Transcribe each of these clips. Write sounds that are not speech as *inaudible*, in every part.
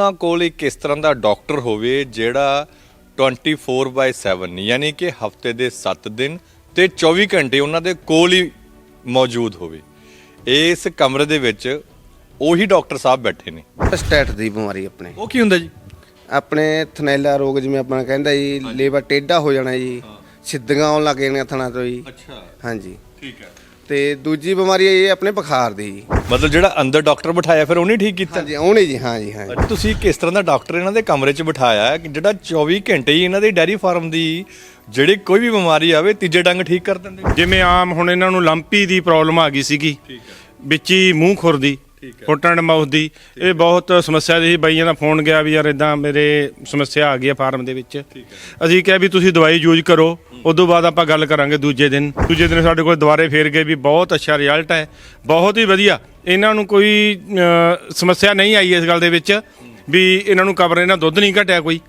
ਉਹਨਾਂ ਕੋਲ ਇੱਕ ਇਸ ਤਰ੍ਹਾਂ ਦਾ ਡਾਕਟਰ ਹੋਵੇ ਜਿਹੜਾ 24/7 ਯਾਨੀ ਕਿ ਹਫ਼ਤੇ ਦੇ 7 ਦਿਨ ਤੇ 24 ਘੰਟੇ ਉਹਨਾਂ ਦੇ ਕੋਲ ਹੀ ਮੌਜੂਦ ਹੋਵੇ। ਇਸ ਕਮਰੇ ਦੇ ਵਿੱਚ ਉਹੀ ਡਾਕਟਰ ਸਾਹਿਬ ਬੈਠੇ ਨੇ। ਸਟੈਟ ਦੀ ਬਿਮਾਰੀ ਆਪਣੇ। ਉਹ ਕੀ ਹੁੰਦਾ ਜੀ? ਆਪਣੇ ਥਨੈਲਾ ਰੋਗ ਜਿਵੇਂ ਆਪਣਾ ਕਹਿੰਦਾ ਜੀ ਲੇਬਰ ਟੇਢਾ ਹੋ ਜਾਣਾ ਜੀ ਸਿੱਧੀਆਂ ਆਉਣ ਲੱਗ ਜਾਣੀਆਂ ਥਣਾ ਤੋਂ ਜੀ। ਅੱਛਾ। ਹਾਂਜੀ। ਠੀਕ ਹੈ। ਤੇ ਦੂਜੀ ਬਿਮਾਰੀ ਇਹ ਆਪਣੇ ਬੁਖਾਰ ਦੀ ਜੀ। ਮਤਲਬ ਜਿਹੜਾ ਅੰਦਰ ਡਾਕਟਰ ਬਿਠਾਇਆ ਫਿਰ ਉਹਨੇ ਠੀਕ ਕੀਤਾ? ਹਾਂਜੀ ਆਉਣੇ ਜੀ ਹਾਂ ਜੀ ਹਾਂ ਜੀ। ਤੁਸੀਂ ਕਿਸ ਤਰ੍ਹਾਂ ਦਾ ਡਾਕਟਰ ਇਹਨਾਂ ਦੇ ਕਮਰੇ 'ਚ ਬਿਠਾਇਆ ਹੈ? ਕਿ ਜਿਹੜਾ 24 ਘੰਟੇ ਹੀ ਇਹਨਾਂ ਦੀ ਡੈਰੀ ਫਾਰਮ ਦੀ ਜਿਹੜੀ ਕੋਈ ਵੀ ਬਿਮਾਰੀ ਆਵੇ ਤੀਜੇ ਡੰਗ ਠੀਕ ਕਰ ਦਿੰਦੇ? ਜਿਵੇਂ ਆਮ ਹੁਣ ਇਹਨਾਂ ਨੂੰ ਲੰਪੀ ਦੀ ਪ੍ਰੋਬਲਮ ਆ ਗਈ ਸੀਗੀ ਵਿੱਚ ਹੀ ਮੂੰਹ ਖੁਰ ਦੀ ਫੁੱਟ ਐਂਡ ਮਾਊਥ ਦੀ। ਇਹ ਬਹੁਤ ਸਮੱਸਿਆ ਦੀ ਸੀ ਬਾਈਆਂ ਦਾ ਫੋਨ ਗਿਆ ਵੀ ਯਾਰ ਇਦਾਂ ਮੇਰੇ ਸਮੱਸਿਆ ਆ ਗਈ ਹੈ ਫਾਰਮ ਦੇ ਵਿੱਚ। ਅਸੀਂ ਕਿਹਾ ਵੀ ਤੁਸੀਂ ਦਵਾਈ ਯੂਜ਼ ਕਰੋ ਉਦੋਂ ਬਾਅਦ ਆਪਾਂ ਗੱਲ ਕਰਾਂਗੇ ਦੂਜੇ ਦਿਨ। ਦੂਜੇ ਦਿਨ ਸਾਡੇ ਕੋਲ ਦੁਬਾਰੇ ਫੇਰ ਗਏ ਵੀ ਬਹੁਤ ਅੱਛਾ ਰਿਜ਼ਲਟ ਹੈ। ਬਹੁਤ ਹੀ ਵਧੀਆ। ਇਹਨਾਂ ਨੂੰ ਕੋਈ ਸਮੱਸਿਆ ਨਹੀਂ ਆਈ ਇਸ ਗੱਲ ਦੇ ਵਿੱਚ ਵੀ ਇਹਨਾਂ ਨੂੰ ਕਬਰ ਇਹਨਾਂ ਦੁੱਧ ਨਹੀਂ ਘਟਿਆ ਕੋਈ।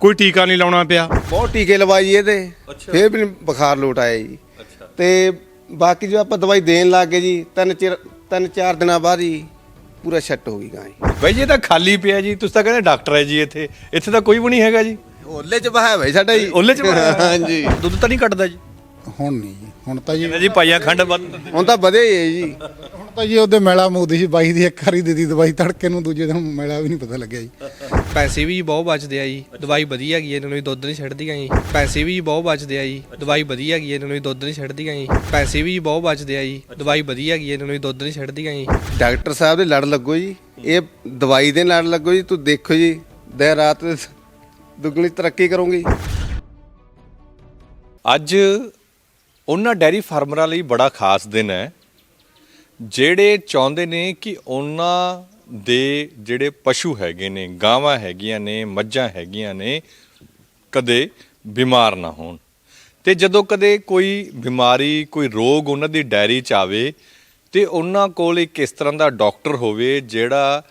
ਕੋਈ ਟੀਕਾ ਨਹੀਂ ਲਾਉਣਾ ਪਿਆ। ਬਹੁਤ ਟੀਕੇ ਲਵਾਈ ਇਹਦੇ। ਫੇਰ ਵੀ ਬੁਖਾਰ ਲੋਟ ਆਇਆ ਜੀ। ਤੇ ਬਾਕੀ ਜੋ ਆਪਾਂ ਦਵਾਈ ਦੇਣ ਲੱਗ ਗਏ ਜੀ ਤਿੰਨ ਚਿਰ ਤਿੰਨ ਚਾਰ ਦਿਨਾਂ ਬਾਅਦ ਹੀ ਪੂਰਾ ਸੈੱਟ ਹੋ ਗਈ ਗਾਂ ਜੀ ਬਾਈ ਜੀ ਇਹ ਤਾਂ ਖਾਲੀ ਪਿਆ ਜੀ ਤੁਸੀਂ ਤਾਂ ਕਹਿੰਦੇ ਡਾਕਟਰ ਹੈ ਜੀ ਇੱਥੇ। ਇੱਥੇ ਤਾਂ ਕੋਈ ਵੀ ਨਹੀਂ ਹੈਗਾ ਜੀ। ਓਲੇ ਚ ਬਹਾਇਆ ਭਾਈ ਸਾਡਾ ਜੀ। ਉਹਲੇ 'ਚ? ਹਾਂਜੀ। ਦੁੱਧ ਤਾਂ ਨਹੀਂ ਕੱਟਦਾ ਜੀ। ਹੁਣ ਨਹੀਂ ਜੀ ਹੁਣ ਤਾਂ ਜੀ ਕਹਿੰਦੇ ਜੀ ਪਾਈਆਂ ਖੰਡ ਵੱਧ। ਹੁਣ ਤਾਂ ਵਧੇ ਹੀ ਹੈ ਜੀ। ਤਾਂ ਜੀ ਉਹਦੇ ਮੈਲਾ ਮੂਦੀ ਸੀ ਬਾਈ ਦੀ ਇੱਕ ਵਾਰੀ ਦਿੱਤੀ ਦਵਾਈ ਤੜਕੇ ਨੂੰ ਦੂਜੇ ਦਿਨ ਮੈਲਾ ਵੀ ਨਹੀਂ ਪਤਾ ਲੱਗਿਆ ਜੀ। ਪੈਸੇ ਵੀ ਬਹੁਤ ਬਚਦੇ ਆ ਜੀ ਦਵਾਈ ਵਧੀਆ ਹੈਗੀ ਇਹਨਾਂ ਨੂੰ ਵੀ ਦੁੱਧ ਨਹੀਂ ਛੱਡਦੀਆਂ ਜੀ। ਪੈਸੇ ਵੀ ਬਹੁਤ ਬਚਦੇ ਆ ਜੀ ਦਵਾਈ ਵਧੀਆ ਹੈਗੀ ਇਹਨਾਂ ਨੂੰ ਵੀ ਦੁੱਧ ਨਹੀਂ ਛੱਡਦੀਆਂ ਜੀ। ਪੈਸੇ ਵੀ ਬਹੁਤ ਬਚਦੇ ਆ ਜੀ ਦਵਾਈ ਵਧੀਆ ਹੈਗੀ ਇਹਨਾਂ ਨੂੰ ਵੀ ਦੁੱਧ ਨਹੀਂ ਛੱਡਦੀਆਂ ਜੀ। ਡਾਕਟਰ ਸਾਹਿਬ ਦੇ ਲੜ ਲੱਗੋ ਜੀ ਇਹ ਦਵਾਈ ਦੇ ਲੜ ਲੱਗੋ ਜੀ ਤੂੰ ਦੇਖੋ ਜੀ ਦਿਨ ਰਾਤ ਦੁੱਗਣੀ ਤਰੱਕੀ ਕਰੋਗੇ ਅੱਜ ਉਹਨਾਂ ਡੈਰੀ ਫਾਰਮਰਾਂ ਲਈ ਬੜਾ ਖਾਸ ਦਿਨ ਹੈ। ਜਿਹੜੇ ਚਾਹੁੰਦੇ ਨੇ ਕਿ ਉਹਨਾਂ ਦੇ ਜਿਹੜੇ ਪਸ਼ੂ ਹੈਗੇ ਨੇ, ਗਾਵਾਂ ਹੈਗੀਆਂ ਨੇ, ਮੱਝਾਂ ਹੈਗੀਆਂ ਨੇ, ਕਦੇ ਬਿਮਾਰ ਨਾ ਹੋਣ। ਤੇ ਜਦੋਂ ਕਦੇ ਕੋਈ ਬਿਮਾਰੀ, ਕੋਈ ਰੋਗ ਉਹਨਾਂ ਦੀ ਡਾਇਰੀ ਚ ਆਵੇ ਤੇ ਉਹਨਾਂ ਕੋਲ ਇੱਕ ਇਸ ਤਰ੍ਹਾਂ ਦਾ ਡਾਕਟਰ ਹੋਵੇ ਜਿਹੜਾ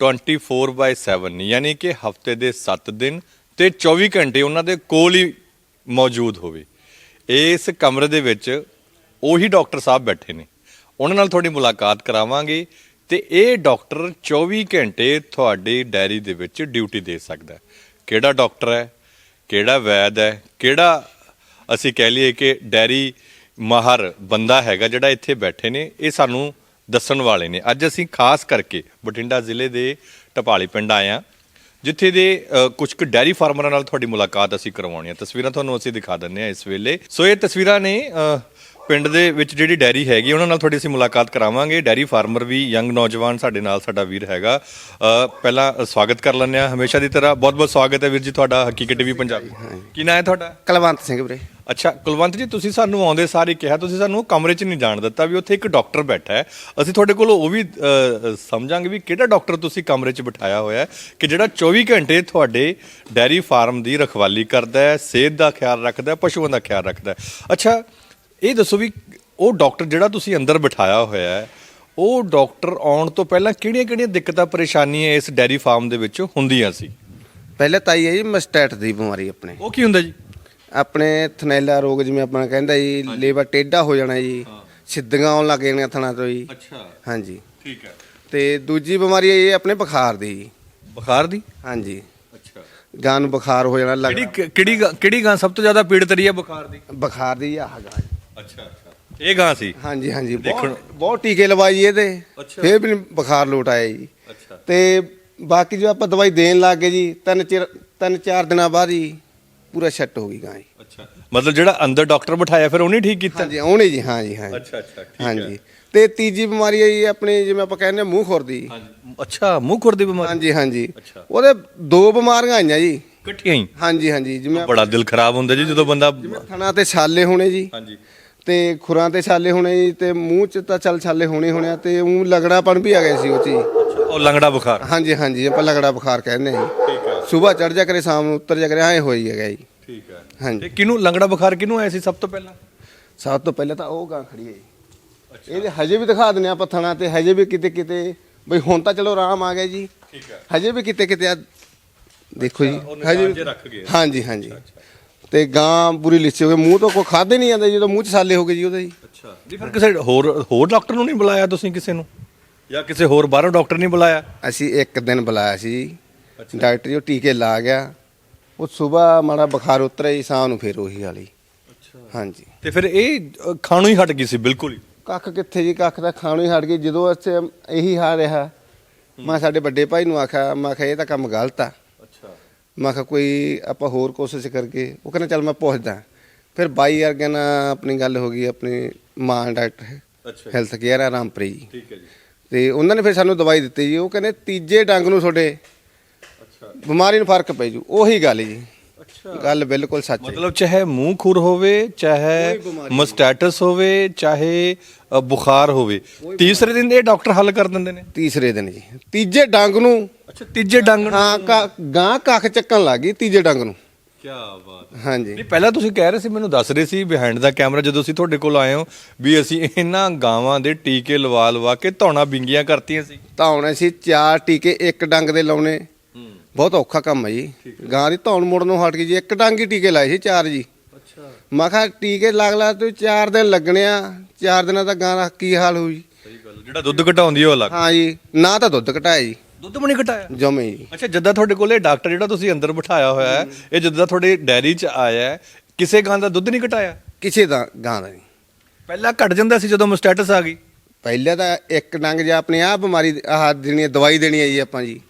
24/7 ਯਾਨੀ ਕਿ ਹਫ਼ਤੇ ਦੇ 7 ਦਿਨ ਤੇ 24 ਘੰਟੇ ਉਹਨਾਂ ਦੇ ਕੋਲ ਹੀ ਮੌਜੂਦ ਹੋਵੇ। ਇਸ ਕਮਰੇ ਦੇ ਵਿੱਚ ਉਹੀ ਡਾਕਟਰ ਸਾਹਿਬ ਬੈਠੇ ਨੇ। ਉਹਨਾਂ ਨਾਲ ਤੁਹਾਡੀ ਮੁਲਾਕਾਤ ਕਰਾਵਾਂਗੇ ਤੇ ਇਹ ਡਾਕਟਰ 24 ਘੰਟੇ ਤੁਹਾਡੀ ਡਾਇਰੀ ਦੇ ਵਿੱਚ ਡਿਊਟੀ ਦੇ ਸਕਦਾ ਹੈ। ਕਿਹੜਾ ਡਾਕਟਰ ਹੈ? ਕਿਹੜਾ ਵੈਦ ਹੈ? ਕਿਹੜਾ ਅਸੀਂ ਕਹਿ ਲਈਏ ਕਿ ਡੈਰੀ ਮਾਹਰ ਬੰਦਾ ਹੈਗਾ ਜਿਹੜਾ ਇੱਥੇ ਬੈਠੇ ਨੇ ਇਹ ਸਾਨੂੰ ਦੱਸਣ ਵਾਲੇ ਨੇ। ਅੱਜ ਅਸੀਂ ਖਾਸ ਕਰਕੇ ਬਠਿੰਡਾ ਜ਼ਿਲ੍ਹੇ ਦੇ ਟਪਾਲੀ ਪਿੰਡ ਆਏ ਹਾਂ ਜਿੱਥੇ ਦੇ ਅ, ਕੁਝ ਕੁ ਡੈਰੀ ਫਾਰਮਰਾਂ ਨਾਲ ਤੁਹਾਡੀ ਮੁਲਾਕਾਤ ਅਸੀਂ ਕਰਵਾਉਣੀ ਹੈ। ਤਸਵੀਰਾਂ ਤੁਹਾਨੂੰ ਅਸੀਂ ਦਿਖਾ ਦਿੰਦੇ ਹਾਂ ਇਸ ਵੇਲੇ। ਸੋ ਇਹ ਤਸਵੀਰਾਂ ਨੇ ਪਿੰਡ ਦੇ ਵਿੱਚ ਜਿਹੜੀ ਡੈਰੀ ਹੈਗੀ ਉਹਨਾਂ ਨਾਲ ਤੁਹਾਡੀ ਅਸੀਂ ਮੁਲਾਕਾਤ ਕਰਾਵਾਂਗੇ। ਡੈਰੀ ਫਾਰਮਰ ਵੀ ਯੰਗ ਨੌਜਵਾਨ ਸਾਡੇ ਨਾਲ ਸਾਡਾ ਵੀਰ ਹੈਗਾ। ਅ, ਪਹਿਲਾਂ ਸਵਾਗਤ ਕਰ ਲੈਂਦੇ ਹਾਂ ਹਮੇਸ਼ਾ ਦੀ ਤਰ੍ਹਾਂ। ਬਹੁਤ ਬਹੁਤ ਸਵਾਗਤ ਹੈ ਵੀਰ ਜੀ ਤੁਹਾਡਾ ਹਕੀਕਤ ਟੀਵੀ ਪੰਜਾਬੀ ਕੀ ਨਾਂ ਹੈ ਤੁਹਾਡਾ? ਕਲਵੰਤ ਸਿੰਘ ਵੀਰੇ। ਅੱਛਾ ਕੁਲਵੰਤ ਜੀ ਤੁਸੀਂ ਸਾਨੂੰ ਆਉਂਦੇ ਸਾਰ ਹੀ ਕਿਹਾ ਤੁਸੀਂ ਸਾਨੂੰ ਕਮਰੇ 'ਚ ਨਹੀਂ ਜਾਣ ਦਿੱਤਾ ਵੀ ਉੱਥੇ ਇੱਕ ਡਾਕਟਰ ਬੈਠਾ ਹੈ। ਅਸੀਂ ਤੁਹਾਡੇ ਕੋਲੋਂ ਉਹ ਵੀ ਅ, ਸਮਝਾਂਗੇ ਵੀ ਕਿਹੜਾ ਡਾਕਟਰ ਤੁਸੀਂ ਕਮਰੇ 'ਚ ਬਿਠਾਇਆ ਹੋਇਆ ਹੈ ਕਿ ਜਿਹੜਾ 24 ਘੰਟੇ ਤੁਹਾਡੇ ਡੈਰੀ ਫਾਰਮ ਦੀ ਰਖਵਾਲੀ ਕਰਦਾ ਹੈ ਸਿਹਤ ਦਾ ਖਿਆਲ ਰੱਖਦਾ ਹੈ ਪਸ਼ੂਆਂ ਦਾ ਖਿਆਲ ਰੱਖਦਾ ਹੈ। ਅੱਛਾ ਇਹ ਦੱਸੋ ਵੀ ਉਹ ਡਾਕਟਰ ਜਿਹੜਾ ਤੁਸੀਂ ਅੰਦਰ ਬਿਠਾਇਆ ਹੋਇਆ ਹੈ ਉਹ ਡਾਕਟਰ ਆਉਣ ਤੋਂ ਪਹਿਲਾਂ ਕਿਹੜੀਆਂ-ਕਿਹੜੀਆਂ ਦਿੱਕਤਾਂ ਪਰੇਸ਼ਾਨੀਆਂ ਇਸ ਡੈਰੀ ਫਾਰਮ ਦੇ ਵਿੱਚ ਹੁੰਦੀਆਂ ਸੀ? ਪਹਿਲੇ ਤਾਂ ਆਈ ਹੈ ਜੀ ਮਸਟੈਟ ਦੀ ਬਿਮਾਰੀ ਆਪਣੇ। ਉਹ ਕੀ ਹੁੰਦਾ ਜੀ? ਆਪਣੇ ਥਨੈਲਾ ਰੋਗ ਜਿਵੇਂ ਆਪਣਾ ਕਹਿੰਦਾ ਜੀ ਲੇਬਰ ਟੇਢਾ ਹੋ ਜਾਣਾ ਜੀ ਸਿੱਧੀਆਂ ਆਉਣ ਲੱਗ ਜਾਣੀਆਂ ਥਣਾ ਤੋਂ ਜੀ। ਅੱਛਾ। ਹਾਂਜੀ। ਠੀਕ ਹੈ। ਤੇ ਦੂਜੀ ਬਿਮਾਰੀ ਇਹ ਆਪਣੇ ਬੁਖਾਰ ਦੀ ਜੀ। ਬੁਖਾਰ ਦੀ? ਹਾਂਜੀ। ਅੱਛਾ। ਗਾਂ ਨੂੰ ਬੁਖਾਰ ਹੋ ਜਾਣਾ ਲੱਗ ਕਿਹੜੀ ਕਿਹੜੀ ਗਾਂ- ਕਿਹੜੀ ਗਾਂ ਸਭ ਤੋਂ ਜ਼ਿਆਦਾ ਪੀੜਤ ਰਹੀ ਹੈ ਬੁਖਾਰ ਦੀ? ਬੁਖਾਰ ਦੀ ਆਹ ਗਾਂ ਅੱਛਾ ਅੱਛਾ। ਇਹ ਗਾਂ ਸੀ? ਹਾਂਜੀ ਹਾਂਜੀ। ਦੇਖਣ- ਬਹੁਤ ਬਹੁਤ ਟੀਕੇ ਲਵਾਈ ਜੀ ਇਹਦੇ। ਅੱਛਾ। ਫੇਰ ਵੀ ਨੀ ਬੁਖਾਰ ਲੋਟ ਆਇਆ ਜੀ। ਅੱਛਾ। ਤੇ ਬਾਕੀ ਜੋ ਆਪਾਂ ਦਵਾਈ ਦੇਣ ਲੱਗ ਗਏ ਜੀ ਤਿੰਨ ਚਿਰ ਤਿੰਨ ਚਾਰ ਦਿਨਾਂ ਬਾਅਦ ਹੀ ਪੂਰਾ ਸੈੱਟ ਹੋ ਗਈ ਗਾਂ ਜੀ। ਅੱਛਾ। ਮਤਲਬ ਜਿਹੜਾ ਅੰਦਰ ਡਾਕਟਰ ਬਿਠਾਇਆ ਫਿਰ ਉਹਨੇ ਠੀਕ ਕੀਤਾ? ਹਾਂਜੀ ਆਉਣੇ ਜੀ ਹਾਂ ਜੀ ਹਾਂ ਅੱਛਾ ਅੱਛਾ ਠੀਕ ਹਾਂਜੀ। ਤੇ ਤੀਜੀ ਬਿਮਾਰੀ ਹੈ ਜੀ ਆਪਣੀ ਜਿਵੇਂ ਆਪਾਂ ਕਹਿੰਦੇ ਹਾਂ ਮੂੰਹ ਖੁਰ ਦੀ। ਹਾਂਜੀ। ਅੱਛਾ ਮੂੰਹ ਖੁਰ ਦੀ ਬਿਮਾਰੀ? ਹਾਂਜੀ ਹਾਂਜੀ। ਅੱਛਾ। ਉਹਦੇ ਦੋ ਬਿਮਾਰੀਆਂ ਆਈਆਂ ਜੀ। ਇਕੱਠੀਆਂ ਹੀ? ਹਾਂਜੀ ਹਾਂਜੀ ਜਿਵੇਂ ਬੜਾ ਦਿਲ ਖਰਾਬ ਹੁੰਦਾ ਜੀ ਜਦੋਂ ਬੰਦਾ ਥਣਾ ਤੇ ਛਾਲੇ ਹੋਣੇ ਜੀ। ਹਾਂਜੀ। ਤੇ ਖੁਰਾਂ ਤੇ ਛਾਲੇ ਹੋਣੇ ਜੀ ਤੇ ਮੂੰਹ ਚ ਤਾਂ ਚੱਲ ਛਾਲੇ ਹੋਣੇ ਹੋਣੇ ਆ ਤੇ ਉਹ ਲਗੜਾਪਣ ਵੀ ਆ ਗਿਆ ਸੀ ਉਹ ਚ ਜੀ ਉਹ ਲੰਗੜਾ ਬੁਖਾਰ। ਹਾਂਜੀ ਹਾਂਜੀ ਆਪਾਂ ਲਗੜਾ ਬੁਖਾਰ ਕਹਿੰਦੇ ਹਾਂ ਜੀ। ਠੀਕ ਹੈ। ਸਵੇਰ ਚੜ ਜਾ ਕਰੇ ਸ਼ਾਮ ਨੂੰ ਉੱਤਰ ਜਾ ਕਰੇ ਐ ਹੋਈ ਹੈਗਾ ਜੀ। ਠੀਕ ਹੈ। ਹਾਂਜੀ। ਤੇ ਕਿਹਨੂੰ ਲੰਗੜਾ ਬੁਖਾਰ ਕਿਹਨੂੰ ਆਇਆ ਸੀ ਸਭ ਤੋਂ ਪਹਿਲਾਂ? ਸਭ ਤੋਂ ਪਹਿਲਾਂ ਤਾਂ ਉਹ ਗਾਂ ਖੜੀ ਹੈ ਜੀ। ਇਹਦੇ ਹਜੇ ਵੀ ਦਿਖਾ ਦਿੰਦੇ ਆਪਾਂ ਥਣਾ ਤੇ ਹਜੇ ਵੀ ਕਿਤੇ ਕਿਤੇ ਬਈ ਹੁਣ ਤਾਂ ਚਲੋ ਆਰਾਮ ਆ ਗਿਆ ਜੀ। ਠੀਕ ਹੈ। ਹਜੇ ਵੀ ਕਿਤੇ ਕਿਤੇ ਆ ਦੇਖੋ ਜੀ ਉਹ ਨਿਸ਼ਾਨ ਜਿਹੇ ਰੱਖ ਗਏ। ਹਾਂਜੀ ਹਾਂਜੀ। ਤੇ ਗਾਂ ਪੂਰੀ ਲਿੱਸੀ ਹੋ ਗਈ। ਮੂੰਹ ਤੋਂ ਕੋਈ ਖਾਦੇ ਨਹੀਂ ਜਾਂਦੇ ਜਦੋਂ ਮੂੰਹ ਚ ਸਾਲੇ ਹੋ ਗਏ ਜੀ ਉਹਦੇ ਜੀ। ਅੱਛਾ। ਜੀ ਫਿਰ ਕਿਸੇ ਹੋਰ ਹੋਰ ਡਾਕਟਰ ਨੂੰ ਨਹੀਂ ਬੁਲਾਇਆ ਤੁਸੀਂ ਕਿਸੇ ਨੂੰ? ਜਾਂ ਕਿਸੇ ਹੋਰ ਬਾਹਰੋਂ ਡਾਕਟਰ ਨਹੀਂ ਬੁਲਾਇਆ? ਅਸੀਂ ਇੱਕ ਦਿਨ ਬੁਲਾਇਆ ਸੀ ਜੀ। ਡਾਕਟਰ ਜੀ ਉਹ ਟੀਕੇ ਲਾ ਗਿਆ। ਉਹ ਸਵੇਰ ਮਾੜਾ ਬੁਖਾਰ ਉਤਰਿਆ ਜੀ ਸ਼ਾਮ ਨੂੰ ਫਿਰ ਉਹੀ ਵਾਲੀ ਹਾਂਜੀ। ਤੇ ਫਿਰ ਇਹ ਖਾਣੋਂ ਹੀ ਹਟ ਗਈ ਸੀ ਬਿਲਕੁਲ ਹੀ? ਕੱਖ ਕਿੱਥੇ ਜੀ ਕੱਖ ਦਾ ਖਾਣੋਂ ਹੀ ਹਟ ਗਈ। ਜਦੋਂ ਅਸੀਂ ਇਹੀ ਹਾਲ ਰਿਹਾ ਮੈਂ ਸਾਡੇ ਵੱਡੇ ਭਾਈ ਨੂੰ ਆਖਿਆ ਮੈਂ ਕਿਹਾ ਇਹ ਤਾਂ ਕੰਮ ਗਲਤ ਆ। ਅੱਛਾ ਮੈਂ ਕਿਹਾ ਕੋਈ ਆਪਾਂ ਹੋਰ ਕੋਸ਼ਿਸ਼ ਕਰਕੇ ਉਹ ਕਹਿੰਦਾ ਚੱਲ ਮੈਂ ਪੁੱਛਦਾ। ਫਿਰ ਬਾਈ ਵਰਗੇ ਨਾਲ ਆਪਣੀ ਗੱਲ ਹੋ ਗਈ ਆਪਣੀ ਮਾਂ ਡਾਕਟਰ ਅੱਛਾ ਹੈਲਥ ਕੇਅਰ ਆ ਰਾਮਪ੍ਰੀ ਜੀ। ਠੀਕ ਹੈ ਜੀ। ਤੇ ਉਹਨਾਂ ਨੇ ਫਿਰ ਸਾਨੂੰ ਦਵਾਈ ਦਿੱਤੀ ਜੀ ਉਹ ਕਹਿੰਦੇ ਤੀਜੇ ਡੰਗ ਨੂੰ ਤੁਹਾਡੇ ਅੱਛਾ। ਬਿਮਾਰੀ ਨੂੰ ਫ਼ਰਕ ਪੈ ਜੂ ਉਹੀ ਗੱਲ ਜੀ। ਗੱਲ ਬਿਲਕੁਲ ਸੱਚ ਹੈ। ਮਤਲਬ ਚਾਹੇ ਮੂੰਹ ਖੁਰ ਹੋਵੇ ਚਾਹੇ ਮਸਟੈਟਸ ਹੋਵੇ ਚਾਹੇ ਅ, ਬੁਖਾਰ ਹੋਵੇ। ਤੀਸਰੇ ਦਿਨ ਇਹ ਡਾਕਟਰ ਹੱਲ ਕਰ ਦਿੰਦੇ ਨੇ। ਤੀਸਰੇ ਦਿਨ ਜੀ। ਤੀਜੇ ਡੰਗ ਨੂੰ ਅੱਛਾ ਤੀਜੇ ਡੰਗ ਨੂੰ। ਹਾਂ ਕਾ- ਗਾਂ ਕੱਖ ਚੱਕਣ ਲੱਗ ਗਈ ਤੀਜੇ ਡੰਗ ਨੂੰ। ਕੀ ਬਾਤ ਹਾਂਜੀ। ਨਹੀਂ ਪਹਿਲਾਂ ਤੁਸੀਂ ਕਹਿ ਰਹੇ ਸੀ ਮੈਨੂੰ ਦੱਸ ਰਹੇ ਸੀ ਬਿਹਾਈਂਡ ਦਾ ਕੈਮਰਾ ਜਦੋਂ ਅਸੀਂ ਤੁਹਾਡੇ ਕੋਲ ਆਏ ਹਾਂ ਵੀ ਅਸੀਂ ਇਹਨਾਂ ਗਾਵਾਂ ਦੇ ਟੀਕੇ ਲਵਾ ਲਵਾ ਕੇ ਧੌਣਾ ਬਿੰਗੀਆਂ ਕਰਤੀਆਂ ਸੀ। ਤਾਂ ਹੁਣ ਅਸੀਂ ਚਾਰ ਟੀਕੇ ਇੱਕ ਡੰਗ ਦੇ ਲਾਉਣੇ। ਬਹੁਤ ਔਖਾ ਕੰਮ ਹੈ ਜੀ। ਗਾਂ ਦੀ ਧੌਣ ਮੁੜਨ ਨੂੰ ਹਟ ਗਈ ਜੀ। ਇੱਕ ਡੰਗ ਹੀ ਟੀਕੇ ਲਾਏ ਸੀ ਚਾਰ ਜੀ। ਅੱਛਾ। ਮੈਂ ਕਿਹਾ ਟੀਕੇ ਲੱਗ ਲਾ ਤੂੰ ਚਾਰ ਦਿਨ ਲੱਗਣੇ ਆ। ਚਾਰ ਦਿਨਾਂ ਦਾ ਗਾਂ ਦਾ ਕੀ ਹਾਲ ਹੋਊ ਜੀ। ਸਹੀ ਗੱਲ ਜਿਹੜਾ ਦੁੱਧ ਘਟਾਉਂਦੀ ਉਹ ਅਲੱਗ। ਹਾਂ ਜੀ। ਨਾ ਤਾਂ ਦੁੱਧ ਘਟਾਇਆ ਜੀ। ਦੁੱਧ ਵੀ ਨਹੀਂ ਘਟਾਇਆ? ਜਮੇ ਜੀ। ਅੱਛਾ ਜਿੱਦਾਂ ਤੁਹਾਡੇ ਕੋਲ ਡਾਕਟਰ ਜਿਹੜਾ ਤੁਸੀਂ ਅੰਦਰ ਬਿਠਾਇਆ ਹੋਇਆ ਹੈ ਇਹ ਜਿੱਦਾਂ ਤੁਹਾਡੇ ਡੈਰੀ 'ਚ ਆਇਆ ਹੈ ਕਿਸੇ ਗਾਂ ਦਾ ਦੁੱਧ ਨਹੀਂ ਘਟਾਇਆ? ਕਿਸੇ ਦਾ ਗਾਂ ਦਾ ਨਹੀਂ। ਪਹਿਲਾਂ ਘਟ ਜਾਂਦਾ ਸੀ ਜਦੋਂ ਮਸਟੈਟਸ ਆ ਗਈ। ਪਹਿਲਾਂ ਤਾਂ ਇੱਕ ਡੰਗ ਜਾਂ ਆਪਣੀ ਆਹ ਬਿਮਾਰੀ ਆਹ ਦੇਣੀ ਹੈ ਦਵਾਈ ਦੇਣੀ ਹੈ ਜੀ ਆਪਾਂ ਜੀ।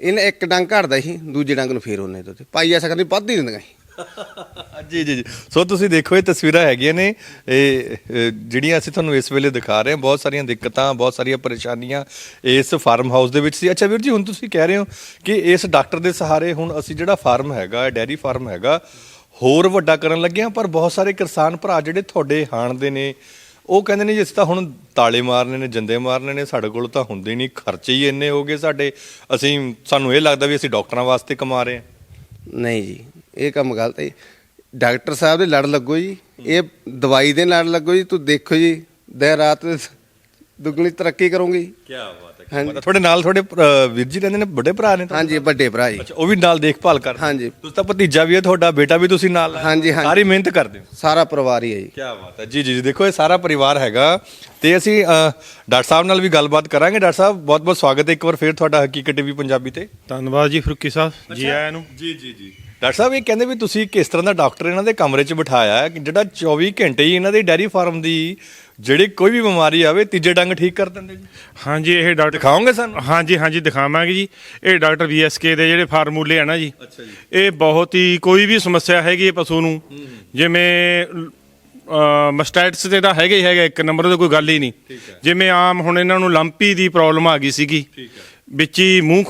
ਇਹਨੇ ਇੱਕ ਡੰਗ ਘਟਦਾ ਸੀ ਦੂਜੇ ਡੰਗ ਨੂੰ ਫੇਰ ਉਹਨੇ ਦੁੱਧ ਪਾਈ ਐਸਾ ਸਕਦੀ ਵੱਧ ਹੀ ਦਿੰਦੀਆਂ ਸੀ *laughs* ਜੀ ਜੀ ਜੀ। ਸੋ ਤੁਸੀਂ ਦੇਖੋ ਇਹ ਤਸਵੀਰਾਂ ਹੈਗੀਆਂ ਨੇ। ਇਹ ਅ, ਜਿਹੜੀਆਂ ਅਸੀਂ ਤੁਹਾਨੂੰ ਇਸ ਵੇਲੇ ਦਿਖਾ ਰਹੇ ਹਾਂ ਬਹੁਤ ਸਾਰੀਆਂ ਦਿੱਕਤਾਂ ਬਹੁਤ ਸਾਰੀਆਂ ਪਰੇਸ਼ਾਨੀਆਂ ਇਸ ਫਾਰਮ ਹਾਊਸ ਦੇ ਵਿੱਚ ਸੀ। ਅੱਛਾ ਵੀਰ ਜੀ ਹੁਣ ਤੁਸੀਂ ਕਹਿ ਰਹੇ ਹੋ ਕਿ ਇਸ ਡਾਕਟਰ ਦੇ ਸਹਾਰੇ ਹੁਣ ਅਸੀਂ ਜਿਹੜਾ ਫਾਰਮ ਹੈਗਾ ਡੈਰੀ ਫਾਰਮ ਹੈਗਾ ਹੋਰ ਵੱਡਾ ਕਰਨ ਲੱਗੇ ਹਾਂ ਪਰ ਬਹੁਤ ਸਾਰੇ ਕਿਸਾਨ ਭਰਾ ਜਿਹੜੇ ਤੁਹਾਡੇ ਹਾਣ ਦੇ ਨੇ ਉਹ ਕਹਿੰਦੇ ਨੇ ਜੀ ਅਸੀਂ ਤਾਂ ਹੁਣ ਤਾਲੇ ਮਾਰਨੇ ਨੇ ਜੰਦੇ ਮਾਰਨੇ ਨੇ ਸਾਡੇ ਕੋਲ ਤਾਂ ਹੁੰਦੇ ਨਹੀਂ ਖਰਚੇ ਹੀ ਇੰਨੇ ਹੋ ਗਏ ਸਾਡੇ ਅਸੀਂ ਸਾਨੂੰ ਇਹ ਲੱਗਦਾ ਵੀ ਅਸੀਂ ਡਾਕਟਰਾਂ ਵਾਸਤੇ ਕਮਾ ਰਹੇ ਹਾਂ ਨਹੀਂ ਜੀ ਇਹ ਕੰਮ ਗਲਤ ਹੈ ਜੀ। ਡਾਕਟਰ ਸਾਹਿਬ ਦੇ ਲੜ ਲੱਗੋ ਜੀ ਇਹ ਦਵਾਈ ਦੇ ਲੜ ਲੱਗੋ ਜੀ ਤੂੰ ਦੇਖੋ ਜੀ ਦਿਨ ਰਾਤ ਦੁੱਗਣੀ ਤਰੱਕੀ ਕਰੋਗੇ ਜੀ। ਕੀ ਬਾਤ ਹਾਂਜੀ। ਤੁਹਾਡੇ ਨਾਲ ਤੁਹਾਡੇ ਅ, ਵੀਰ ਜੀ ਰਹਿੰਦੇ ਨੇ ਵੱਡੇ ਭਰਾ ਨੇ ਤੁਹਾਡੇ? ਹਾਂਜੀ ਵੱਡੇ ਭਰਾ ਜੀ। ਅੱਛਾ ਉਹ ਵੀ ਨਾਲ ਦੇਖਭਾਲ ਕਰਦੇ ਹਾਂਜੀ। ਤੁਸੀਂ ਤਾਂ ਭਤੀਜਾ ਵੀ ਹੈ ਤੁਹਾਡਾ ਬੇਟਾ ਵੀ ਤੁਸੀਂ ਨਾਲ ਹੈ। ਹਾਂਜੀ, ਹਾਂਜੀ। ਸਾਰੀ ਮਿਹਨਤ ਕਰਦੇ ਹੋ? ਸਾਰਾ ਪਰਿਵਾਰ ਹੀ ਹੈ ਜੀ। ਕੀ ਬਾਤ ਹੈ। ਜੀ ਜੀ ਜੀ ਦੇਖੋ ਇਹ ਸਾਰਾ ਪਰਿਵਾਰ ਹੈਗਾ। ਤੇ ਅਸੀਂ ਅ, ਡਾਕਟਰ ਸਾਹਿਬ ਨਾਲ ਵੀ ਗੱਲਬਾਤ ਕਰਾਂਗੇ। ਡਾਕਟਰ ਸਾਹਿਬ ਬਹੁਤ ਬਹੁਤ ਸਵਾਗਤ ਹੈ ਇੱਕ ਵਾਰ ਫੇਰ ਤੁਹਾਡਾ ਹਕੀਕਤ ਟੀਵੀ ਪੰਜਾਬੀ ਤੇ। ਧੰਨਵਾਦ ਜੀ ਫਰੂਕੀ ਸਾਹਿਬ ਜੀ ਆਇਆਂ ਨੂੰ। ਜੀ ਜੀ ਜੀ। ਡਾਕਟਰ ਸਾਹਿਬ ਇਹ ਕਹਿੰਦੇ ਵੀ ਤੁਸੀਂ ਕਿਸ ਤਰ੍ਹਾਂ ਦਾ ਡਾਕਟਰ ਇਹਨਾਂ ਦੇ ਕਮਰੇ 'ਚ ਬਿਠਾਇਆ ਹੈ ਕਿ ਜਿਹੜਾ 24 ਘੰਟੇ ਹੀ ਇਹਨਾਂ ਦੀ ਡੈਰੀ ਫਾਰਮ ਦੀ ਜਿਹੜੀ ਕੋਈ ਵੀ ਬਿਮਾਰੀ ਆਵੇ ਤੀਜੇ ਡੰਗ ਠੀਕ ਕਰ ਦਿੰਦੇ ਜੀ। ਹਾਂਜੀ ਇਹ ਡਾਕਟਰ ਦਿਖਾਓਗੇ ਸਾਨੂੰ? ਹਾਂਜੀ ਹਾਂਜੀ ਦਿਖਾਵਾਂਗੇ ਜੀ। ਇਹ ਡਾਕਟਰ ਵੀਐਸਕੇ ਦੇ ਜਿਹੜੇ ਫਾਰਮੂਲੇ ਆ ਨਾ ਜੀ ਅੱਛਾ ਜੀ। ਇਹ ਬਹੁਤ ਹੀ ਕੋਈ ਵੀ ਸਮੱਸਿਆ ਹੈਗੀ ਹੈ ਪਸ਼ੂ ਨੂੰ ਜਿਵੇਂ ਮਸਟੈਟਸ ਤੇ ਤਾਂ ਹੈਗੇ ਹੀ ਹੈਗਾ ਇੱਕ ਨੰਬਰ ਉਹਦਾ ਕੋਈ ਗੱਲ ਹੀ ਨਹੀਂ। ਜਿਵੇਂ ਆਮ ਹੁਣ ਇਹਨਾਂ ਨੂੰ ਲੰਪੀ ਦੀ ਪ੍ਰੋਬਲਮ ਆ ਗਈ ਸੀਗੀ ਵਿੱਚ ਹੀ ਮੂੰਹ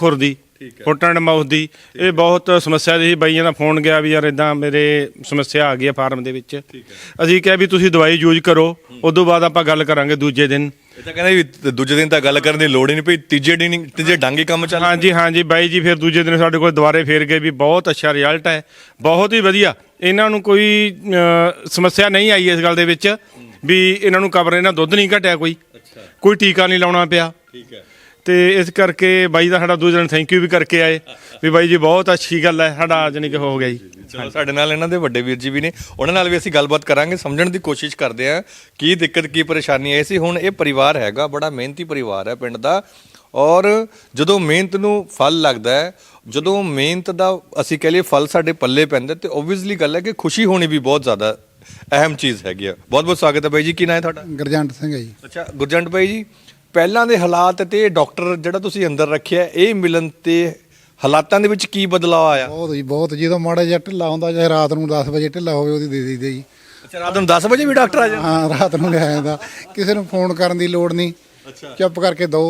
ਖੁਰਦੀ ਫੁੱਟ ਐਂਡ ਮਾਊਥ ਦੀ। ਇਹ ਬਹੁਤ ਸਮੱਸਿਆ ਦੀ ਸੀ ਬਾਈਆਂ ਦਾ ਫੋਨ ਗਿਆ ਵੀ ਯਾਰ ਇਦਾਂ ਮੇਰੇ ਸਮੱਸਿਆ ਆ ਗਈ ਹੈ ਫਾਰਮ ਦੇ ਵਿੱਚ। ਅਸੀਂ ਕਿਹਾ ਵੀ ਤੁਸੀਂ ਦਵਾਈ ਯੂਜ਼ ਕਰੋ ਉਦੋਂ ਬਾਅਦ ਆਪਾਂ ਗੱਲ ਕਰਾਂਗੇ ਦੂਜੇ ਦਿਨ। ਇਹ ਤਾਂ ਕਹਿੰਦੇ ਵੀ ਦੂਜੇ ਦਿਨ ਤਾਂ ਗੱਲ ਕਰਨ ਦੀ ਲੋੜ ਹੀ ਨਹੀਂ ਪਈ ਤੀਜੇ ਦਿਨ ਹੀ- ਤੀਜੇ ਡੰਗ ਹੀ ਕੰਮ ਚੱਲ ਹਾਂਜੀ ਹਾਂਜੀ ਬਾਈ ਜੀ ਫਿਰ ਦੂਜੇ ਦਿਨ ਸਾਡੇ ਕੋਲ ਦੁਬਾਰੇ ਫੇਰ ਗਏ ਵੀ ਬਹੁਤ ਅੱਛਾ ਰਿਜ਼ਲਟ ਹੈ। ਬਹੁਤ ਹੀ ਵਧੀਆ। ਇਹਨਾਂ ਨੂੰ ਕੋਈ ਸਮੱਸਿਆ ਨਹੀਂ ਆਈ ਇਸ ਗੱਲ ਦੇ ਵਿੱਚ ਵੀ ਇਹਨਾਂ ਨੂੰ ਕਬਰ ਇਹਨਾਂ ਦੁੱਧ ਨਹੀਂ ਘਟਿਆ ਕੋਈ। ਕੋਈ ਟੀਕਾ ਨਹੀਂ ਲਾਉਣਾ ਪਿਆ। ਠੀਕ ਹੈ। ਤੇ ਇਸ ਕਰਕੇ ਬਾਈ ਦਾ ਸਾਡਾ ਦੂਜੇ ਦਿਨ ਥੈਂਕ ਯੂ ਵੀ ਕਰਕੇ ਆਏ। ਵੀ ਬਾਈ ਜੀ ਬਹੁਤ ਅੱਛੀ ਗੱਲ ਹੈ ਸਾਡਾ ਜਾਨੀ ਕਿ ਹੋ ਗਿਆ ਜੀ। ਚਲੋ ਸਾਡੇ ਨਾਲ ਇਹਨਾਂ ਦੇ ਵੱਡੇ ਵੀਰ ਜੀ ਵੀ ਨੇ। ਉਹਨਾਂ ਨਾਲ ਵੀ ਅਸੀਂ ਗੱਲਬਾਤ ਕਰਾਂਗੇ ਸਮਝਣ ਦੀ ਕੋਸ਼ਿਸ਼ ਕਰਦੇ ਹਾਂ। ਕੀ ਦਿੱਕਤ ਕੀ ਪਰੇਸ਼ਾਨੀ ਆਈ ਸੀ ਹੁਣ ਇਹ ਪਰਿਵਾਰ ਹੈਗਾ ਬੜਾ ਮਿਹਨਤੀ ਪਰਿਵਾਰ ਹੈ ਪਿੰਡ ਦਾ। ਔਰ ਜਦੋਂ ਮਿਹਨਤ ਨੂੰ ਫਲ ਲੱਗਦਾ ਹੈ ਜਦੋਂ ਮਿਹਨਤ ਦਾ ਅਸੀਂ ਕਹ ਲਈਏ ਫਲ ਸਾਡੇ ਪੱਲੇ ਪੈਂਦਾ ਤੇ ਓਬਵੀਅਸਲੀ ਗੱਲ ਹੈ ਕਿ ਖੁਸ਼ੀ ਹੋਣੀ ਵੀ ਬਹੁਤ ਜ਼ਿਆਦਾ ਅਹਿਮ ਚੀਜ਼ ਹੈਗੀ ਆ। ਬਹੁਤ ਬਹੁਤ ਸਵਾਗਤ ਹੈ ਬਾਈ ਜੀ ਕੀ ਨਾਂ ਹੈ ਤੁਹਾਡਾ? ਗਰਜੰਟ ਸਿੰਘ ਹੈ ਜੀ। ਅੱਛਾ ਗੁਰਜੰਟ ਬਾਈ ਜੀ ਪਹਿਲਾਂ ਦੇ ਹਾਲਾਤ ਤੇ ਡਾਕਟਰ ਜਿਹੜਾ ਤੁਸੀਂ ਅੰਦਰ ਰੱਖਿਆ ਇਹ ਮਿਲਣ ਤੇ ਹਾਲਾਤਾਂ ਦੇ ਵਿੱਚ ਕੀ ਬਦਲਾਅ ਆਇਆ? ਬਹੁਤ ਜੀ ਬਹੁਤ ਜਦੋਂ ਮਾੜਾ ਜਿਹਾ ਢਿੱਲਾ ਹੁੰਦਾ ਚਾਹੇ ਰਾਤ ਨੂੰ 10 ਵਜੇ ਢਿੱਲਾ ਹੋਵੇ ਉਹਦੀ ਦੇ ਦਈਦੇ ਜੀ। ਅੱਛਾ ਰਾਤ ਨੂੰ 10 ਵਜੇ ਵੀ ਡਾਕਟਰ ਆ ਜਾਂਦਾ ਹਾਂ ਰਾਤ ਨੂੰ ਲਿਆ ਜਾਂਦਾ ਕਿਸੇ ਨੂੰ ਫੋਨ ਕਰਨ ਦੀ ਲੋੜ ਨਹੀਂ। ਚੁੱਪ ਕਰਕੇ ਦੋ।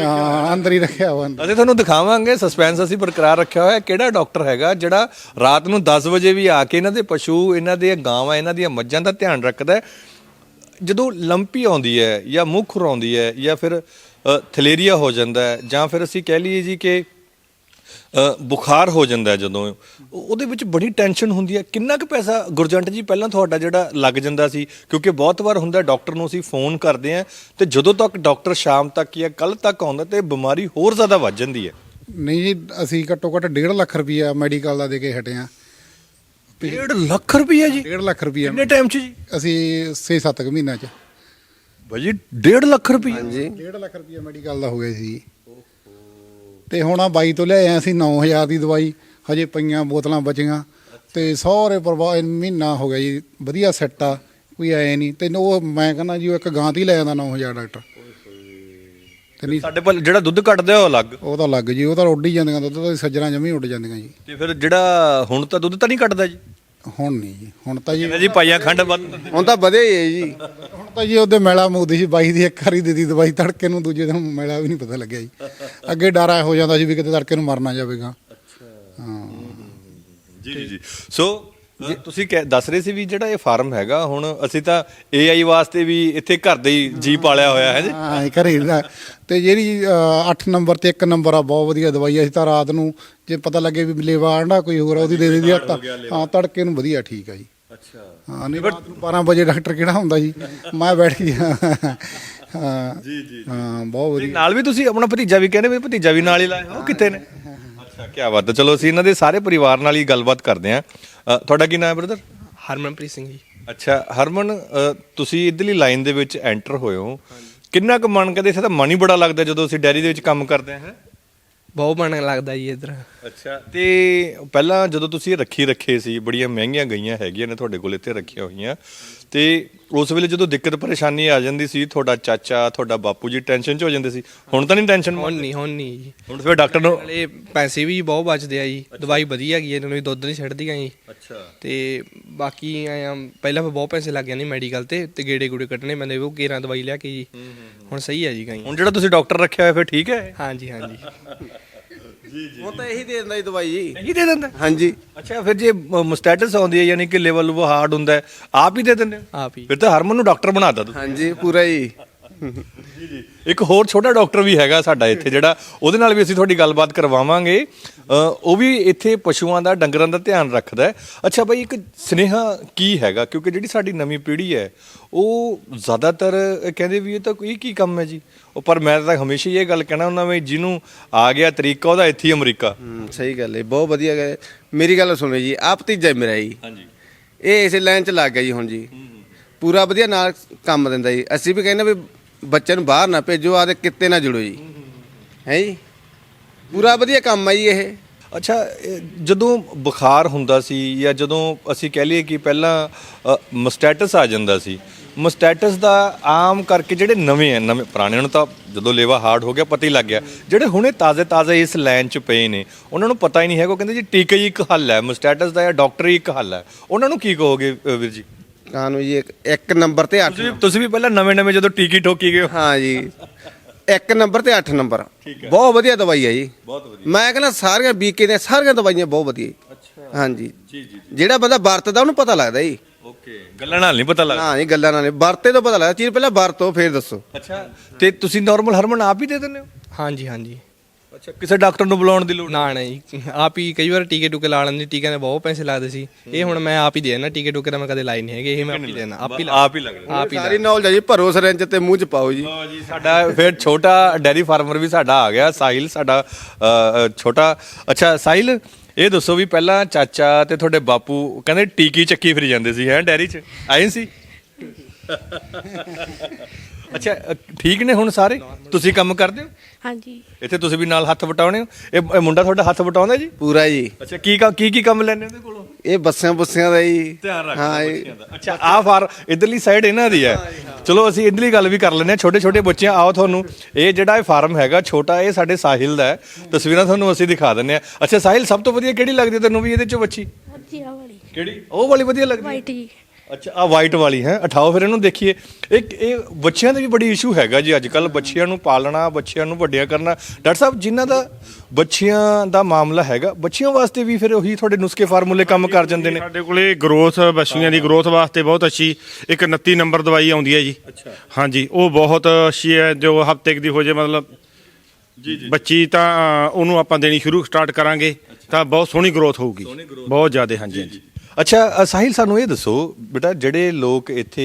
ਹਾਂ ਅੰਦਰ ਹੀ ਰੱਖਿਆ ਵਾ ਅਸੀਂ ਤੁਹਾਨੂੰ ਦਿਖਾਵਾਂਗੇ ਸਸਪੈਂਸ ਅਸੀਂ ਬਰਕਰਾਰ ਰੱਖਿਆ ਹੋਇਆ। ਕਿਹੜਾ ਡਾਕਟਰ ਹੈਗਾ ਜਿਹੜਾ ਰਾਤ ਨੂੰ 10 ਵਜੇ ਵੀ ਆ ਕੇ ਇਹਨਾਂ ਦੇ ਪਸ਼ੂ ਇਹਨਾਂ ਦੇ ਗਾਵਾਂ ਇਹਨਾਂ ਦੀਆਂ ਮੱਝਾਂ ਦਾ ਧਿਆਨ ਰੱਖਦਾ ਹੈ। ਜਦੋਂ ਲੰਪੀ ਆਉਂਦੀ ਹੈ ਜਾਂ ਮੁੱਖ ਆਉਂਦੀ ਹੈ ਜਾਂ ਫਿਰ ਥਲੇਰੀਆ ਹੋ ਜਾਂਦਾ ਹੈ ਜਾਂ ਫਿਰ ਅਸੀਂ ਕਹਿ ਲਈਏ ਜੀ ਕਿ ਬੁਖਾਰ ਹੋ ਜਾਂਦਾ ਜਦੋਂ, ਉਹਦੇ ਵਿੱਚ ਬੜੀ ਟੈਨਸ਼ਨ ਹੁੰਦੀ ਹੈ। ਕਿੰਨਾ ਕੁ ਪੈਸਾ ਗੁਰਜੰਟ ਜੀ ਪਹਿਲਾਂ ਤੁਹਾਡਾ ਜਿਹੜਾ ਲੱਗ ਜਾਂਦਾ ਸੀ? ਕਿਉਂਕਿ ਬਹੁਤ ਵਾਰ ਹੁੰਦਾ ਡਾਕਟਰ ਨੂੰ ਅਸੀਂ ਫੋਨ ਕਰਦੇ ਆ ਤੇ ਜਦੋਂ ਤੱਕ ਡਾਕਟਰ ਸ਼ਾਮ ਤੱਕ ਜਾਂ ਕੱਲ ਤੱਕ ਆਉਂਦਾ ਤੇ ਬਿਮਾਰੀ ਹੋਰ ਜ਼ਿਆਦਾ ਵੱਧ ਜਾਂਦੀ ਹੈ। ਨਹੀਂ ਜੀ, ਅਸੀਂ ਘੱਟੋ ਘੱਟ 1.5 ਲੱਖ ਰੁਪਈਆ ਮੈਡੀਕਲ ਦਾ ਦੇ ਕੇ ਹਟੇ ਆ 1.5 ਲੱਖ ਰੁਪਏ ਜੀ। 1.5 ਲੱਖ ਰੁਪਈਆ ਕਿੰਨੇ ਟਾਈਮ 'ਚ ਜੀ? ਅਸੀਂ 6-7 ਮਹੀਨਿਆਂ ਚ। ਭਾਜੀ 1.5 ਲੱਖ ਰੁਪਏ ਹਾਂਜੀ। 1.5 ਲੱਖ ਰੁਪਈਆ ਮੈਡੀਕਲ ਦਾ ਹੋ ਗਿਆ ਸੀ। ਤੇ ਹੁਣ ਆ ਬਾਈ ਤੋਂ ਲਿਆਏ ਆ ਅਸੀਂ 9000 ਦੀ ਦਵਾਈ। ਹਜੇ ਪਈਆਂ ਬੋਤਲਾਂ ਬਚੀਆਂ। ਤੇ ਸਾਰੇ ਪਰਿਵਾਰ ਮਹੀਨਾ ਹੋ ਗਿਆ ਜੀ। ਵਧੀਆ ਸੈੱਟ ਆ। ਕੋਈ ਆਏ ਨਹੀਂ। ਤੇ ਉਹ ਮੈਂ ਕਹਿੰਦਾ ਜੀ ਉਹ ਇੱਕ ਗਾਂ ਦੀ ਲੈ ਜਾਂਦਾ 9000 ਡਾਕਟਰ। ਤੇ ਨਹੀਂ ਸਾਡੇ ਕੋਲ ਜਿਹੜਾ ਦੁੱਧ ਕੱਢਦੇ ਉਹ ਅਲੱਗ। ਉਹ ਤਾਂ ਲੱਗ ਜੀ। ਉਹ ਤਾਂ ਉੱਡ ਹੀ ਜਾਂਦੀਆਂ। ਦੁੱਧ ਤਾਂ ਸੱਜਰਾਂ ਜਮੀ ਉੱਡ ਜਾਂਦੀਆਂ ਜੀ। ਤੇ ਫਿਰ ਜਿਹੜਾ ਹੁਣ ਤਾਂ ਦੁੱਧ ਤਾਂ ਨਹੀਂ ਕੱਢਦਾ ਜੀ। ਹੁਣ ਨਹੀਂ ਜੀ। ਹੁਣ ਤਾਂ ਜੀ ਕਹਿੰਦੇ ਜੀ ਪਾਈਆਂ ਖੰਡ ਵੱਧ। ਹੁਣ ਤਾਂ ਵਧੇ ਹੀ ਹੈ ਜੀ। ਹੁਣ ਤਾਂ ਜੀ ਉਹਦੇ ਮੈਲਾ ਮੂਦੀ ਸੀ ਬਾਈ ਦੀ ਇੱਕ ਵਾਰੀ ਦਿੱਤੀ ਦਵਾਈ ਤੜਕੇ ਨੂੰ ਦੂਜੇ ਦਿਨ ਮੈਲਾ ਵੀ ਨਹੀਂ ਪਤਾ ਲੱਗਿਆ ਜੀ। ਅੱਗੇ ਡਰ ਹੋ ਜਾਂਦਾ ਸੀ ਵੀ ਕਿਤੇ ਤੜਕੇ ਨੂੰ ਮਰਨਾ ਜਾਵੇਗਾ। ਹਾਂ। ਜੀ ਜੀ ਜੀ। ਸੋ ਤੁਸੀਂ ਕਹਿ- ਦੱਸ ਰਹੇ ਸੀ ਵੀ ਜਿਹੜਾ ਇਹ ਫਾਰਮ ਹੈਗਾ ਹੁਣ ਅਸੀਂ ਤਾਂ AI ਵਾਸਤੇ ਵੀ ਇੱਥੇ ਘਰ ਦੇ ਹੀ ਜੀ ਪਾਲਿਆ ਹੋਇਆ ਹੈ ਜੀ। ਹਾਂ ਇਹ ਘਰੇ ਦਾ ਤੇ ਜਿਹੜੀ 8 ਨੰਬਰ ਤੇ 1 ਨੰਬਰ ਆ ਬਹੁਤ ਵਧੀਆ ਦਵਾਈ ਆ। ਅਸੀਂ ਤਾਂ ਰਾਤ ਨੂੰ ਜੇ ਪਤਾ ਲੱਗੇ ਵੀ ਲੇਵਾ ਆਂਡਾ ਕੋਈ ਹੋਰ ਆ, ਉਹਦੀ ਦੇ ਦਿੰਦੀ ਆ ਤਾਂ ਹਾਂ ਤੜਕੇ ਨੂੰ ਵਧੀਆ ਠੀਕ ਆ ਜੀ। ਅੱਛਾ। ਹਾਂ ਨਹੀਂ ਰਾਤ ਨੂੰ 12 ਵਜੇ ਡਾਕਟਰ ਕਿਹੜਾ ਹੁੰਦਾ ਜੀ? ਮੈਂ ਬੈਠ ਗਿਆ। ਹਾਂ। ਜੀ ਜੀ ਹਾਂ ਬਹੁਤ ਵਧੀਆ। ਨਾਲ ਵੀ ਤੁਸੀਂ ਆਪਣਾ ਭਤੀਜਾ ਵੀ ਕਹਿੰਦੇ ਵੀ ਭਤੀਜਾ ਵੀ ਨਾਲ ਹੀ ਲਾਇਆ ਉਹ ਕਿੱਥੇ ਨੇ ਅੱਛਾ ਕੀ ਬਾਤ ਹੈ। ਚਲੋ ਅਸੀਂ ਇਹਨਾਂ ਦੇ ਸਾਰੇ ਪਰਿਵਾਰ ਨਾਲ ਹੀ ਗੱਲਬਾਤ ਕਰਦੇ ਹਾਂ। ਤੁਹਾਡਾ ਕੀ ਨਾਮ ਹੈ ਬ੍ਰਦਰ ਹਰਮਨਪ੍ਰੀਤ ਸਿੰਘ ਜੀ। ਅੱਛਾ ਹਰਮਨ ਅ, ਤੁਸੀਂ ਇਧਰਲੀ ਲਾਈਨ ਦੇ ਵਿੱਚ ਐਂਟਰ ਹੋਏ ਹੋ। ਕਿੰਨਾ ਕੁ ਮਨ ਕਦੇ ਇੱਥੇ ਤਾਂ ਮਨ ਹੀ ਬੜਾ ਲੱਗਦਾ ਜਦੋਂ ਅਸੀਂ ਡੈਰੀ ਦੇ ਵਿੱਚ ਕੰਮ ਕਰਦੇ ਹਾਂ ਹੈਂ? ਬਹੁਤ ਮਨ ਲੱਗਦਾ ਜੀ ਇੱਧਰ। ਅੱਛਾ ਤੇ ਪਹਿਲਾਂ ਜਦੋਂ ਤੁਸੀਂ ਇਹ ਰੱਖੀ ਰੱਖੇ ਸੀ ਬੜੀਆਂ ਮਹਿੰਗੀਆਂ ਗਈਆਂ ਹੈਗੀਆਂ ਨੇ ਤੁਹਾਡੇ ਕੋਲ ਇੱਥੇ ਰੱਖੀਆਂ ਹੋਈਆਂ ਤੇ ਉਸ ਵੇਲੇ ਜਦੋਂ ਦਿੱਕਤ ਪਰੇਸ਼ਾਨੀ ਆ ਜਾਂਦੀ ਸੀ ਤੁਹਾਡਾ ਚਾਚਾ ਤੁਹਾਡਾ ਬਾਪੂ ਜੀ ਟੈਨਸ਼ਨ 'ਚ ਹੋ ਜਾਂਦੇ ਸੀ। ਹੁਣ ਤਾਂ ਨਹੀਂ ਟੈਨਸ਼ਨ ਹੁਣ ਨਹੀਂ ਹੁਣ ਨਹੀਂ ਜੀ। ਹੁਣ ਫਿਰ ਡਾਕਟਰ ਨੂੰ ਨਾਲੇ ਪੈਸੇ ਵੀ ਬਹੁਤ ਬਚਦੇ ਆ ਜੀ। ਦਵਾਈ ਵਧੀਆ ਗਈ ਇਹਨਾਂ ਨੂੰ ਦੁੱਧ ਨਹੀਂ ਛੱਡਦੀਆਂ ਜੀ। ਅੱਛਾ। ਤੇ ਬਾਕੀ ਐਂ ਆ, ਪਹਿਲਾਂ ਫਿਰ ਬਹੁਤ ਪੈਸੇ ਲੱਗ ਜਾਂਦੇ ਮੈਡੀਕਲ ਤੇ ਤੇ ਗੇੜੇ ਗੂੜੇ ਕੱਢਣੇ ਪੈਂਦੇ ਉਹ ਕੇਰਾਂ ਦਵਾਈ ਲਿਆ ਕੇ ਜੀ। ਹੁਣ ਸਹੀ ਹੈ ਜੀ ਗਾਈ ਹੁਣ ਜਿਹੜਾ ਤੁਸੀਂ ਡਾਕਟਰ ਰੱਖਿਆ ਹੋਇਆ ਫਿਰ ਠੀਕ ਹੈ। ਹਾਂਜੀ ਹਾਂਜੀ। ਹੁਣ ਤਾਂ ਇਹੀ ਦੇ ਦਿੰਦਾ ਜੀ ਦਵਾਈ ਜੀ। ਨਹੀਂ ਦੇ ਦਿੰਦਾ? ਹਾਂਜੀ। ਅੱਛਾ ਫਿਰ ਜੇ ਮਸਟੈਟਸ ਆਉਂਦੀ ਹੈ ਯਾਨੀ ਕਿ ਲੈਵਲ ਉਹ ਹਾਰਡ ਹੁੰਦਾ ਹੈ, ਆਪ ਹੀ ਦੇ ਦਿੰਦੇ ਹੋ? ਆਪ ਹੀ। ਫਿਰ ਤਾਂ ਹਰਮਨ ਨੂੰ ਡਾਕਟਰ ਬਣਾਤਾ ਤੁਸੀਂ। ਹਾਂਜੀ ਪੂਰਾ ਜੀ ਇੱਕ ਹੋਰ ਛੋਟਾ ਡਾਕਟਰ ਵੀ ਹੈਗਾ ਸਾਡਾ ਇੱਥੇ ਜਿਹੜਾ ਉਹਦੇ ਨਾਲ ਵੀ ਅਸੀਂ ਤੁਹਾਡੀ ਗੱਲਬਾਤ ਕਰਵਾਵਾਂਗੇ। ਅ, ਉਹ ਵੀ ਇੱਥੇ ਪਸ਼ੂਆਂ ਦਾ ਡੰਗਰਾਂ ਦਾ ਧਿਆਨ ਰੱਖਦਾ ਹੈ। ਅੱਛਾ ਭਾਈ ਇੱਕ ਸਨੇਹਾ ਕੀ ਹੈਗਾ? ਕਿਉਂਕਿ ਜਿਹੜੀ ਸਾਡੀ ਨਵੀਂ ਪੀੜ੍ਹੀ ਹੈ ਉਹ ਜ਼ਿਆਦਾਤਰ ਕਹਿੰਦੇ ਵੀ ਇਹ ਤਾਂ ਕੋਈ ਕੀ ਕੰਮ ਹੈ ਜੀ? ਉਹ ਪਰ ਮੈਂ ਤਾਂ ਹਮੇਸ਼ਾ ਹੀ ਇਹ ਗੱਲ ਕਹਿਣਾ ਹੁੰਦਾ ਵੀ ਜਿਹਨੂੰ ਆ ਗਿਆ ਤਰੀਕਾ ਉਹਦਾ ਇੱਥੇ ਹੀ ਅਮਰੀਕਾ। ਸਹੀ ਗੱਲ ਹੈ ਬਹੁਤ ਵਧੀਆ ਗੱਲ ਹੈ। ਮੇਰੀ ਗੱਲ ਸੁਣੋ ਜੀ ਆਪ ਭਤੀਜਾ ਹੈ ਮੇਰਾ ਜੀ। ਹਾਂਜੀ। ਇਹ ਇਸੇ ਲਾਈਨ 'ਚ ਲੱਗ ਗਿਆ ਜੀ ਹੁਣ ਜੀ। ਪੂਰਾ ਵਧੀਆ ਨਾਲ ਕੰਮ ਦਿੰਦਾ ਜੀ। ਅਸੀਂ ਵੀ ਕਹਿੰਦੇ ਵੀ ਬੱਚੇ ਨੂੰ ਬਾਹਰ ਨਾ ਭੇਜੋ ਆਦੇ ਕਿੱਤੇ ਨਾ ਜੁੜੋ ਜੀ। ਹੈ ਜੀ? ਪੂਰਾ ਵਧੀਆ ਕੰਮ ਆ ਜੀ ਇਹ। ਅੱਛਾ ਇਹ ਜਦੋਂ ਬੁਖਾਰ ਹੁੰਦਾ ਸੀ ਜਾਂ ਜਦੋਂ ਅਸੀਂ ਕਹਿ ਲਈਏ ਕਿ ਪਹਿਲਾਂ ਮਸਟੈਟਸ ਆ ਜਾਂਦਾ ਸੀ ਮਸਟੈਟਸ ਦਾ ਆਮ ਕਰਕੇ ਜਿਹੜੇ ਨਵੇਂ ਆ ਨਵੇਂ ਪੁਰਾਣਿਆਂ ਨੂੰ ਤਾਂ ਜਦੋਂ ਲੇਵਾ ਹਾਰਡ ਹੋ ਗਿਆ ਪਤਾ ਹੀ ਲੱਗ ਗਿਆ। ਜਿਹੜੇ ਹੁਣੇ ਤਾਜ਼ੇ ਤਾਜ਼ੇ ਇਸ ਲਾਈਨ 'ਚ ਪਏ ਨੇ ਉਹਨਾਂ ਨੂੰ ਪਤਾ ਹੀ ਨਹੀਂ ਹੈਗਾ ਉਹ ਕਹਿੰਦੇ ਜੀ ਟੀਕਾ ਹੀ ਇੱਕ ਹੱਲ ਹੈ ਮਸਟੈਟਸ ਦਾ ਜਾਂ ਡਾਕਟਰ ਹੀ ਇੱਕ ਹੱਲ ਹੈ। ਉਹਨਾਂ ਨੂੰ ਕੀ ਕਹੋਗੇ ਅ, ਵੀਰ ਜੀ? ਕਾਨੂੰ ਜੀ ਇੱਕ- ਇੱਕ ਨੰਬਰ ਤੇ 8 ਤੁਸੀਂ ਵੀ ਤੁਸੀਂ ਵੀ ਪਹਿਲਾਂ ਨਵੇਂ ਨਵੇਂ ਜਦੋਂ ਟੀਕੀ ਠੋਕੀ ਗਏ ਹੋ। ਹਾਂ ਜੀ। ਇੱਕ ਨੰਬਰ ਤੇ 8 ਨੰਬਰ। ਬਹੁਤ ਵਧੀਆ ਦਵਾਈ ਹੈ ਜੀ। ਬਹੁਤ ਵਧੀਆ। ਮੈਂ ਕਹਿੰਦਾ ਸਾਰੀਆਂ ਬੀਕੇ ਦੀਆਂ ਸਾਰੀਆਂ ਦਵਾਈਆਂ ਬਹੁਤ ਵਧੀਆ ਜੀ। ਅੱਛਾ। ਹਾਂਜੀ ਜੀ। ਜੀ ਜਿਹੜਾ ਬੰਦਾ ਵਰਤਦਾ ਉਹਨੂੰ ਪਤਾ ਲੱਗਦਾ ਜੀ। ਓਕੇ। ਗੱਲਾਂ ਨਾਲ ਨਹੀਂ ਪਤਾ ਲੱਗਦਾ। ਨਾ ਜੀ ਗੱਲਾਂ ਨਾਲ ਨਹੀਂ। ਵਰਤੇ ਤੋਂ ਪਤਾ ਲੱਗਦਾ। ਚੀਜ਼ ਪਹਿਲਾਂ ਵਰਤੋ ਫਿਰ ਦੱਸੋ। ਅੱਛਾ। ਤੇ ਤੁਸੀਂ ਨਾਰਮਲ ਹਰਮਨ ਆਪ ਹੀ ਦੇ ਦਿੰਦੇ ਹੋ? ਹਾਂਜੀ ਹਾਂਜੀ ਅੱਛਾ ਕਿਸੇ ਡਾਕਟਰ ਨੂੰ ਬੁਲਾਉਣ ਦੀ ਲੋੜ ਨਾ ਨਾ ਜੀ ਆਪ ਹੀ ਕਈ ਵਾਰ ਟੀਕੇ ਟੂਕੇ ਲਾ ਲੈਂਦੇ ਟੀਕਿਆਂ ਦੇ ਬਹੁਤ ਪੈਸੇ ਲੱਗਦੇ ਸੀ। ਇਹ ਹੁਣ ਮੈਂ ਆਪ ਹੀ ਦੇ ਦੇਣਾ ਟੀਕੇ ਟੂਕੇ ਤਾਂ ਮੈਂ ਕਦੇ ਲਾਏ ਨਹੀਂ ਹੈਗੇ ਇਹ ਮੈਂ ਆਪ ਹੀ ਦੇਣਾ ਆਪ ਹੀ ਲਾ- ਆਪ ਹੀ ਲੱਗਦਾ ਆਪ ਹੀ ਸਾਰੀ ਨੌਲੇਜ ਹੈ ਜੀ ਭਰੋ ਸਰੰਜ ਤੇ ਮੂੰਹ ਚ ਪਾਓ ਜੀ। ਜੀ ਸਾਡਾ ਫਿਰ ਛੋਟਾ ਡੈਰੀ ਫਾਰਮਰ ਵੀ ਸਾਡਾ ਆ ਗਿਆ ਸਾਹਿਲ ਸਾਡਾ ਅ, ਅ, ਛੋਟਾ। ਅੱਛਾ ਸਾਹਿਲ ਇਹ ਦੱਸੋ ਵੀ ਪਹਿਲਾਂ ਚਾਚਾ ਤੇ ਤੁਹਾਡੇ ਬਾਪੂ ਕਹਿੰਦੇ ਟੀਕੀ ਚੱਕੀ ਫਿਰ ਜਾਂਦੇ ਸੀ ਹੈ ਡੈਰੀ 'ਚ? ਆਏ ਸੀ? ਅੱਛਾ ਅ, ਠੀਕ ਨੇ ਹੁਣ ਸਾਰੇ? ਤੁਸੀਂ ਕੰਮ ਕਰਦੇ ਹੋ? ਹਾਂਜੀ। ਇੱਥੇ ਤੁਸੀਂ ਵੀ ਨਾਲ ਹੱਥ ਵਟਾਉਣੇ ਹੋ? ਇਹ ਇਹ ਮੁੰਡਾ ਤੁਹਾਡਾ ਹੱਥ ਵਟਾਉਂਦਾ ਜੀ? ਪੂਰਾ ਜੀ। ਅੱਛਾ ਕੀ ਕੰਮ- ਕੀ ਕੀ ਕੰਮ ਲੈਣੇ ਉਹਦੇ ਕੋਲੋਂ? ਇਹ ਬੱਸਿਆਂ ਬੁੱਸਿਆਂ ਦਾ ਜੀ। ਧਿਆਨ ਰੱਖਦਾ ਹਾਂ ਇਹ- ਬੱਚਿਆਂ ਦਾ। ਅੱਛਾ ਆ ਫਾਰ ਇਧਰਲੀ ਸਾਈਡ ਇਹਨਾਂ ਦੀ ਹੈ। ਚਲੋ ਅਸੀਂ ਇਧਰਲੀ ਗੱਲ ਵੀ ਕਰ ਲੈਂਦੇ ਹਾਂ। ਛੋਟੇ ਛੋਟੇ ਬੱਚੇ ਆਓ ਤੁਹਾਨੂੰ। ਇਹ ਜਿਹੜਾ ਇਹ ਫਾਰਮ ਹੈਗਾ ਛੋਟਾ ਇਹ ਸਾਡੇ ਸਾਹਿਲ ਦਾ ਹੈ। ਤਸਵੀਰਾਂ ਤੁਹਾਨੂੰ ਅਸੀਂ ਦਿਖਾ ਦਿੰਦੇ ਹਾਂ। ਅੱਛਾ ਸਾਹਿਲ ਸਭ ਤੋਂ ਵਧੀਆ ਕਿਹੜੀ ਲੱਗਦੀ ਹੈ ਤੈਨੂੰ ਵੀ ਇਹਦੇ ਚੋਂ ਬੱਚੀ ਹਾਂਜੀ ਆ ਵਾਲੀ। ਕਿਹੜੀ? ਉਹ ਵਾਲੀ ਵਧੀਆ ਲੱਗਦੀ ਹੈ? ਵਾਈਟ ਜੀ। ਅੱਛਾ ਆ ਵਾਈਟ ਵਾਲੀ ਹੈ ਉਠਾਓ ਫਿਰ ਇਹਨੂੰ ਦੇਖੀਏ। ਇੱਕ ਇਹ ਬੱਚਿਆਂ ਦਾ ਵੀ ਬੜੀ ਇਸ਼ੂ ਹੈਗਾ ਜੀ ਅੱਜ ਕੱਲ ਬੱਚਿਆਂ ਨੂੰ ਪਾਲਣਾ ਬੱਚਿਆਂ ਨੂੰ ਵੱਡਿਆਂ ਕਰਨਾ। ਡਾਕਟਰ ਸਾਹਿਬ ਜਿਨ੍ਹਾਂ ਦਾ ਬੱਚਿਆਂ ਦਾ ਮਾਮਲਾ ਹੈਗਾ ਬੱਚਿਆਂ ਵਾਸਤੇ ਵੀ ਫਿਰ ਉਹੀ ਤੁਹਾਡੇ ਨੁਸਖੇ ਫਾਰਮੂਲੇ ਕੰਮ ਕਰ ਜਾਂਦੇ ਨੇ। ਸਾਡੇ ਕੋਲੇ ਗਰੋਥ ਬੱਛੀਆਂ ਦੀ ਗਰੋਥ ਵਾਸਤੇ ਬਹੁਤ ਅੱਛੀ ਇੱਕ 29 ਨੰਬਰ ਦਵਾਈ ਆਉਂਦੀ ਹੈ ਜੀ। ਅੱਛਾ। ਹਾਂਜੀ ਉਹ ਬਹੁਤ ਅੱਛੀ ਹੈ ਜੋ ਹਫ਼ਤੇ ਦੀ ਹੋ ਜੇ ਮਤਲਬ ਜੀ ਜੀ। ਬੱਚੀ ਤਾਂ ਉਹਨੂੰ ਆਪਾਂ ਦੇਣੀ ਸ਼ੁਰੂ ਸਟਾਰਟ ਕਰਾਂਗੇ ਤਾਂ ਬਹੁਤ ਸੋਹਣੀ ਗਰੋਥ ਹੋਊਗੀ। ਬਹੁਤ ਜ਼ਿਆਦਾ ਹਾਂਜੀ ਹਾਂਜੀ। ਅੱਛਾ ਸਾਹਿਲ ਸਾਨੂੰ ਇਹ ਦੱਸੋ ਬੇਟਾ ਜਿਹੜੇ ਲੋਕ ਇੱਥੇ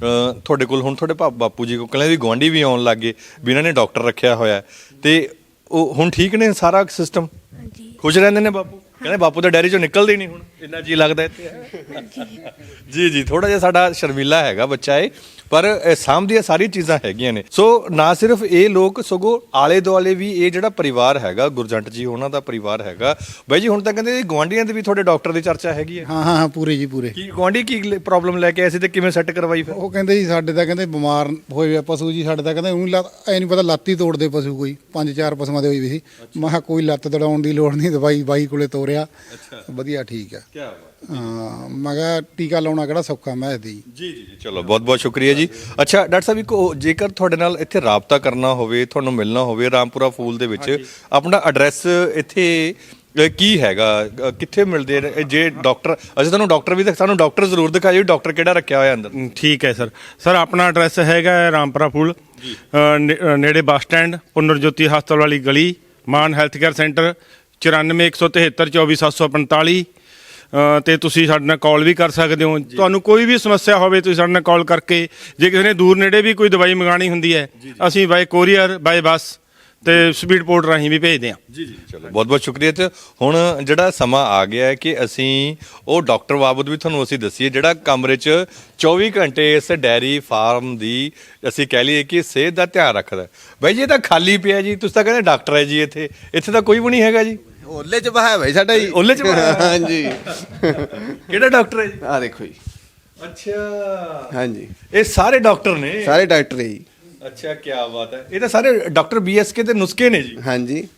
ਤੁਹਾਡੇ ਕੋਲ ਹੁਣ ਤੁਹਾਡੇ ਬਾਪੂ ਜੀ ਕੋਲ ਕਹਿੰਦੇ ਵੀ ਗਵਾਂਢੀ ਵੀ ਆਉਣ ਲੱਗੇ ਵੀ ਇਹਨਾਂ ਨੇ ਡਾਕਟਰ ਰੱਖਿਆ ਹੋਇਆ ਤੇ ਉਹ ਹੁਣ ਠੀਕ ਨੇ ਸਾਰਾ ਸਿਸਟਮ? ਹਾਂਜੀ। ਖੁਸ਼ ਰਹਿੰਦੇ ਨੇ ਬਾਪੂ? ਕਹਿੰਦੇ ਬਾਪੂ ਤਾਂ ਡੈਰੀ ਚੋਂ ਨਿਕਲਦੇ ਹੀ ਨਹੀਂ ਹੁਣ ਇੰਨਾ ਜੀ ਲੱਗਦਾ ਇੱਥੇ। ਜੀ ਜੀ ਥੋੜਾ ਜਿਹਾ ਸਾਡਾ ਸ਼ਰਮੀਲਾ ਹੈਗਾ ਬੱਚਾ ਇਹ। ਪਰ ਇਹ ਸਾਂਭਦੀਆਂ ਸਾਰੀ ਚੀਜ਼ਾਂ ਹੈਗੀਆਂ ਨੇ। ਸੋ ਨਾ ਸਿਰਫ ਇਹ ਲੋਕ ਸਗੋਂ ਆਲੇ ਦੁਆਲੇ ਵੀ ਇਹ ਜਿਹੜਾ ਪਰਿਵਾਰ ਹੈਗਾ ਗੁਰਜੰਟ ਜੀ ਉਹਨਾਂ ਦਾ ਪਰਿਵਾਰ ਹੈਗਾ। ਬਾਈ ਜੀ ਹੁਣ ਤਾਂ ਕਹਿੰਦੇ ਗਵਾਂਢੀਆਂ ਦੇ ਵੀ ਤੁਹਾਡੇ ਡਾਕਟਰ ਦੀ ਚਰਚਾ ਹੈਗੀ ਹੈ। ਹਾਂ ਹਾਂ ਹਾਂ ਪੂਰੇ ਜੀ ਪੂਰੇ। ਕੀ ਗਵਾਂਢੀ ਕੀ ਪ੍ਰੋਬਲਮ ਲੈ ਕੇ ਆਏ ਸੀ ਤੇ ਕਿਵੇਂ ਸੈੱਟ ਕਰਵਾਈ ਫਿਰ? ਉਹ ਕਹਿੰਦੇ ਜੀ ਸਾਡੇ ਤਾਂ ਕਹਿੰਦੇ ਬਿਮਾਰ ਹੋਏ ਹੋਏ ਪਸ਼ੂ ਜੀ ਸਾਡੇ ਤਾਂ ਕਹਿੰਦੇ ਉਹਨੂੰ ਲੱਤ ਐ ਨਹੀਂ ਪਤਾ ਲੱਤ ਹੀ ਤੋੜਦੇ ਪਸ਼ੂ ਕੋਈ। ਪੰਜ ਚਾਰ ਪਸ਼ੂਆਂ ਦੇ ਹੋਈ ਵੀ ਸੀ। ਮੈਂ ਕਿਹਾ ਕੋਈ ਲੱਤ ਦੜਾਉਣ ਦੀ ਲੋੜ ਨਹੀਂ ਦਵਾਈ ਬਾਈ ਕੋਲੇ ਤੋਰਿਆ। ਵਧੀਆ ਠੀਕ ਆ। ਕੀ ਬਾਤ। ਹਾਂ ਮੈਂ ਕਿਹਾ ਟੀਕਾ ਲਾਉਣਾ ਕਿਹੜਾ ਸੌਖਾ ਮੈਂ ਦੀ ਜੀ ਜੀ ਜੀ। ਚਲੋ ਬਹੁਤ ਬਹੁਤ ਸ਼ੁਕਰੀਆ ਜੀ। ਅੱਛਾ ਡਾਕਟਰ ਸਾਹਿਬ ਇੱਕ ਉਹ ਜੇਕਰ ਤੁਹਾਡੇ ਨਾਲ ਇੱਥੇ ਰਾਬਤਾ ਕਰਨਾ ਹੋਵੇ ਤੁਹਾਨੂੰ ਮਿਲਣਾ ਹੋਵੇ ਰਾਮਪੁਰਾ ਫੂਲ ਦੇ ਵਿੱਚ ਆਪਣਾ ਐਡਰੈਸ ਇੱਥੇ ਅ, ਕੀ ਹੈਗਾ? ਅ, ਕਿੱਥੇ ਮਿਲਦੇ ਨੇ? ਇਹ ਜੇ ਡਾਕਟਰ ਅਸੀਂ ਤੁਹਾਨੂੰ ਡਾਕਟਰ ਵੀ ਦਿਖ- ਸਾਨੂੰ ਡਾਕਟਰ ਜ਼ਰੂਰ ਦਿਖਾਇਓ ਡਾਕਟਰ ਕਿਹੜਾ ਰੱਖਿਆ ਹੋਇਆ ਅੰਦਰ। ਠੀਕ ਹੈ ਸਰ। ਸਰ ਆਪਣਾ ਐਡਰੈਸ ਹੈਗਾ ਹੈ ਰਾਮਪੁਰਾ ਫੂਲ ਅ, ਨੇ- ਅ, ਨੇੜੇ ਬੱਸ ਸਟੈਂਡ ਪੁਨਰਜੋਤੀ ਹਸਪਤਾਲ ਵਾਲੀ ਗਲੀ ਮਾਨ ਹੈਲਥ ਕੇਅਰ ਸੈਂਟਰ 9417724745 ਅ, ਤੇ ਤੁਸੀਂ ਸਾਡੇ ਨਾਲ ਕਾਲ ਵੀ ਕਰ ਸਕਦੇ ਹੋ। ਤੁਹਾਨੂੰ ਕੋਈ ਵੀ ਸਮੱਸਿਆ ਹੋਵੇ ਤੁਸੀਂ ਸਾਡੇ ਨਾਲ ਕਾਲ ਕਰਕੇ ਜੇ ਕਿਸੇ ਨੇ ਦੂਰ ਨੇੜੇ ਵੀ ਕੋਈ ਦਵਾਈ ਮੰਗਾਣੀ ਹੁੰਦੀ ਹੈ ਅਸੀਂ ਬਾਈ ਕੋਰੀਅਰ ਬਾਈ ਬੱਸ ਤੇ ਸਪੀਡ ਪੋਰਟ ਰਾਹੀਂ ਵੀ ਭੇਜਦੇ ਹਾਂ। ਜੀ ਜੀ ਚਲੋ ਬਹੁਤ ਬਹੁਤ ਸ਼ੁਕਰੀਆ ਤੇ ਹੁਣ ਜਿਹੜਾ ਸਮਾਂ ਆ ਗਿਆ ਹੈ ਕਿ ਅਸੀਂ ਉਹ ਡਾਕਟਰ ਬਾਬਤ ਵੀ ਤੁਹਾਨੂੰ ਅਸੀਂ ਦਸੀਏ ਜਿਹੜਾ ਕਮਰੇ 'ਚ 24 ਘੰਟੇ ਇਸ ਡੈਰੀ ਫਾਰਮ ਦੀ ਅਸੀਂ ਕਹਿ ਲਈਏ ਕਿ ਸਿਹਤ ਦਾ ਧਿਆਨ ਰੱਖਦਾ। ਬਾਈ ਜੀ ਇਹ ਤਾਂ ਖਾਲੀ ਪਿਆ ਜੀ ਤੁਸੀਂ ਤਾਂ ਕਹਿੰਦੇ ਡਾਕਟਰ ਹੈ ਜੀ ਇੱਥੇ ਇੱਥੇ ਤਾਂ ਕੋਈ ਵੀ ਨਹੀਂ ਹੈਗਾ ਜੀ। ਓਲੇ ਚ ਬਹਾਇਆ ਭਾਈ ਸਾਡਾ ਜੀ। ਓਲੇ 'ਚ ਬਹਾਇਆ? ਹਾਂਜੀ। ਕਿਹੜਾ ਡਾਕਟਰ ਹੈ ਜੀ? ਆ ਦੇਖੋ ਜੀ। ਅੱਛਾ। ਹਾਂਜੀ। ਇਹ ਸਾਰੇ ਡਾਕਟਰ ਨੇ? ਸਾਰੇ ਡਾਕਟਰ ਹੈ ਜੀ। ਅੱਛਾ ਕੀ ਬਾਤ ਹੈ। ਇਹ ਤਾਂ ਸਾਰੇ ਡਾਕਟਰ ਬੀਐਸਕੇ ਦੇ ਨੁਸਖੇ ਨੇ ਜੀ। ਹਾਂਜੀ।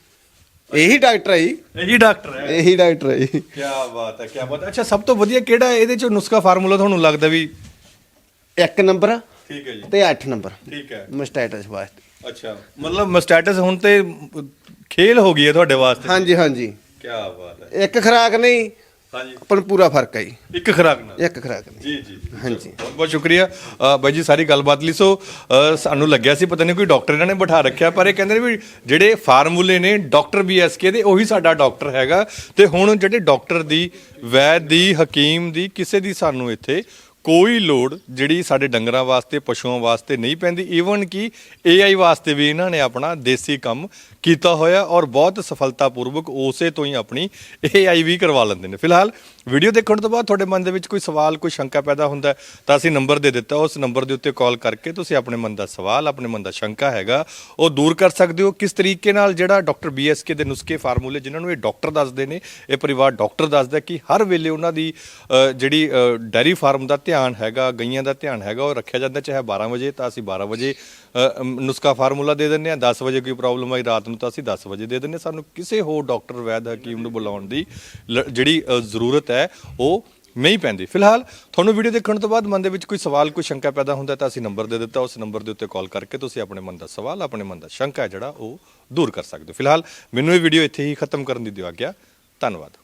ਇਹੀ ਡਾਕਟਰ ਹੈ ਜੀ। ਇਹ ਜੀ ਡਾਕਟਰ ਹੈ। ਇਹੀ ਡਾਕਟਰ ਹੈ ਜੀ। ਕੀ ਬਾਤ ਹੈ ਕੀ ਬਾਤ ਹੈ। ਅੱਛਾ ਸਭ ਤੋਂ ਵਧੀਆ ਕਿਹੜਾ ਹੈ? ਇਹਦੇ ਚੋਂ ਨੁਸਖਾ ਫਾਰਮੂਲਾ ਤੁਹਾਨੂੰ ਲੱਗਦਾ ਵੀ ਇੱਕ ਨੰਬਰ। ਠੀਕ ਹੈ ਜੀ। ਤੇ 8 ਨੰਬਰ। ਠੀਕ ਹੈ। ਮਸਟੈਟਸ ਵਾਸਤੇ। ਅੱਛਾ। ਮਤਲਬ ਮਸਟੈਟਸ ਹੁਣ ਤੇ ਖੇਲ ਹੋ ਗਈ ਹੈ ਤੁਹਾਡੇ ਵਾਸਤੇ? ਹਾਂਜੀ ਹਾਂਜੀ। ਕੀ ਬਾਤ ਹੈ। ਇੱਕ ਖਰਾਕ ਨਹੀਂ ਹਾਂਜੀ। ਪਰ ਪੂਰਾ ਫ਼ਰਕ ਹੈ ਜੀ। ਇੱਕ ਖਰਾਕ ਨਾਲ? ਇੱਕ ਖਰਾਕ ਨਹੀਂ ਜੀ ਜੀ। ਹਾਂਜੀ। ਬਹੁਤ ਬਹੁਤ ਸ਼ੁਕਰੀਆ। ਅ, ਬਾਈ ਜੀ ਸਾਰੀ ਗੱਲਬਾਤ ਲਈ। ਸੋ ਅ, ਸਾਨੂੰ ਲੱਗਿਆ ਸੀ ਪਤਾ ਨਹੀਂ ਕੋਈ ਡਾਕਟਰ ਇਹਨਾਂ ਨੇ ਬਿਠਾ ਰੱਖਿਆ ਪਰ ਇਹ ਕਹਿੰਦੇ ਨੇ ਵੀ ਜਿਹੜੇ ਫਾਰਮੂਲੇ ਨੇ ਡਾਕਟਰ ਬੀਐਸਕੇ ਦੇ ਉਹੀ ਸਾਡਾ ਡਾਕਟਰ ਹੈਗਾ। ਤੇ ਹੁਣ ਜਿਹੜੇ ਡਾਕਟਰ ਦੀ ਵੈਦ ਦੀ ਹਕੀਮ ਦੀ ਕਿਸੇ ਦੀ ਸਾਨੂੰ ਇੱਥੇ ਕੋਈ ਲੋੜ ਜਿਹੜੀ ਸਾਡੇ ਡੰਗਰਾਂ ਵਾਸਤੇ ਪਸ਼ੂਆਂ ਵਾਸਤੇ ਨਹੀਂ ਪੈਂਦੀ। ਈਵਨ ਕਿ ਏਆਈ ਵਾਸਤੇ ਵੀ ਇਹਨਾਂ ਨੇ ਆਪਣਾ ਦੇਸੀ ਕੰਮ ਕੀਤਾ ਹੋਇਆ ਔਰ ਬਹੁਤ ਸਫਲਤਾਪੂਰਵਕ ਉਸੇ ਤੋਂ ਹੀ ਆਪਣੀ ਏਆਈ ਵੀ ਕਰਵਾ ਲੈਂਦੇ ਨੇ। ਫਿਲਹਾਲ ਵੀਡੀਓ ਦੇਖਣ ਤੋਂ ਬਾਅਦ ਤੁਹਾਡੇ ਮਨ ਦੇ ਵਿੱਚ ਕੋਈ ਸਵਾਲ, ਕੋਈ ਸ਼ੰਕਾ ਪੈਦਾ ਹੁੰਦਾ ਤਾਂ ਅਸੀਂ ਨੰਬਰ ਦੇ ਦਿੱਤਾ। ਉਸ ਨੰਬਰ ਦੇ ਉੱਤੇ ਕਾਲ ਕਰਕੇ ਤੁਸੀਂ ਆਪਣੇ ਮਨ ਦਾ ਸਵਾਲ, ਆਪਣੇ ਮਨ ਦਾ ਸ਼ੰਕਾ ਹੈਗਾ, ਉਹ ਦੂਰ ਕਰ ਸਕਦੇ ਹੋ। ਕਿਸ ਤਰੀਕੇ ਨਾਲ ਜਿਹੜਾ ਡਾਕਟਰ ਬੀਐਸਕੇ ਦੇ ਨੁਸਖੇ ਫਾਰਮੂਲੇ ਜਿਨ੍ਹਾਂ ਨੂੰ ਇਹ ਡਾਕਟਰ ਦੱਸਦੇ ਨੇ, ਇਹ ਪਰਿਵਾਰ ਡਾਕਟਰ ਦੱਸਦਾ ਕਿ ਹਰ ਵੇਲੇ ਉਹਨਾਂ ਦੀ ਜਿਹੜੀ ਡੈਰੀ ਫਾਰਮ ਦਾ ਧਿਆਨ ਹੈਗਾ, ਗਈਆਂ ਦਾ ਧਿਆਨ ਹੈਗਾ, ਉਹ ਰੱਖਿਆ ਜਾਂਦਾ। ਚਾਹੇ 12 ਵਜੇ ਤਾਂ ਅਸੀਂ 12 ਵਜੇ ਨੁਸਖਾ ਫਾਰਮੂਲਾ ਦੇ ਦਿੰਦੇ ਆ 10 ਵਜੇ ਕੋਈ ਪ੍ਰੋਬਲਮ ਆਈ, ਰਾਤ ਨੂੰ ਤਾਂ ਅਸੀਂ 10 ਵਜੇ ਦੇ ਦਿੰਦੇ ਹਾਂ। ਸਾਨੂੰ ਕਿਸੇ ਹੋਰ ਡਾਕਟਰ ਵੈਦ ਹਕੀਮ ਨੂੰ ਬੁਲਾਉਣ ਦੀ ਲ- ਜਿਹੜੀ ਅ, ਜ਼ਰੂਰਤ ਹੈ ਉਹ ਨਹੀਂ ਪੈਂਦੀ। ਫਿਲਹਾਲ ਤੁਹਾਨੂੰ ਵੀਡੀਓ ਦੇਖਣ ਤੋਂ ਬਾਅਦ ਮਨ ਦੇ ਵਿੱਚ ਕੋਈ ਸਵਾਲ ਕੋਈ ਸ਼ੰਕਾ ਪੈਦਾ ਹੁੰਦਾ ਤਾਂ ਅਸੀਂ ਨੰਬਰ ਦੇ ਦਿੱਤਾ। ਉਸ ਨੰਬਰ ਦੇ ਉੱਤੇ ਕਾਲ ਕਰਕੇ ਤੁਸੀਂ ਆਪਣੇ ਮਨ ਦਾ ਸਵਾਲ ਆਪਣੇ ਮਨ ਦਾ ਸ਼ੰਕਾ ਹੈ ਜਿਹੜਾ ਉਹ ਦੂਰ ਕਰ ਸਕਦੇ ਹੋ। ਫਿਲਹਾਲ ਮੈਨੂੰ ਇਹ ਵੀਡੀਓ ਇੱਥੇ ਹੀ ਖਤਮ ਕਰਨ ਦੀ ਦਿਓ ਆਗਿਆ। ਧੰਨਵਾਦ।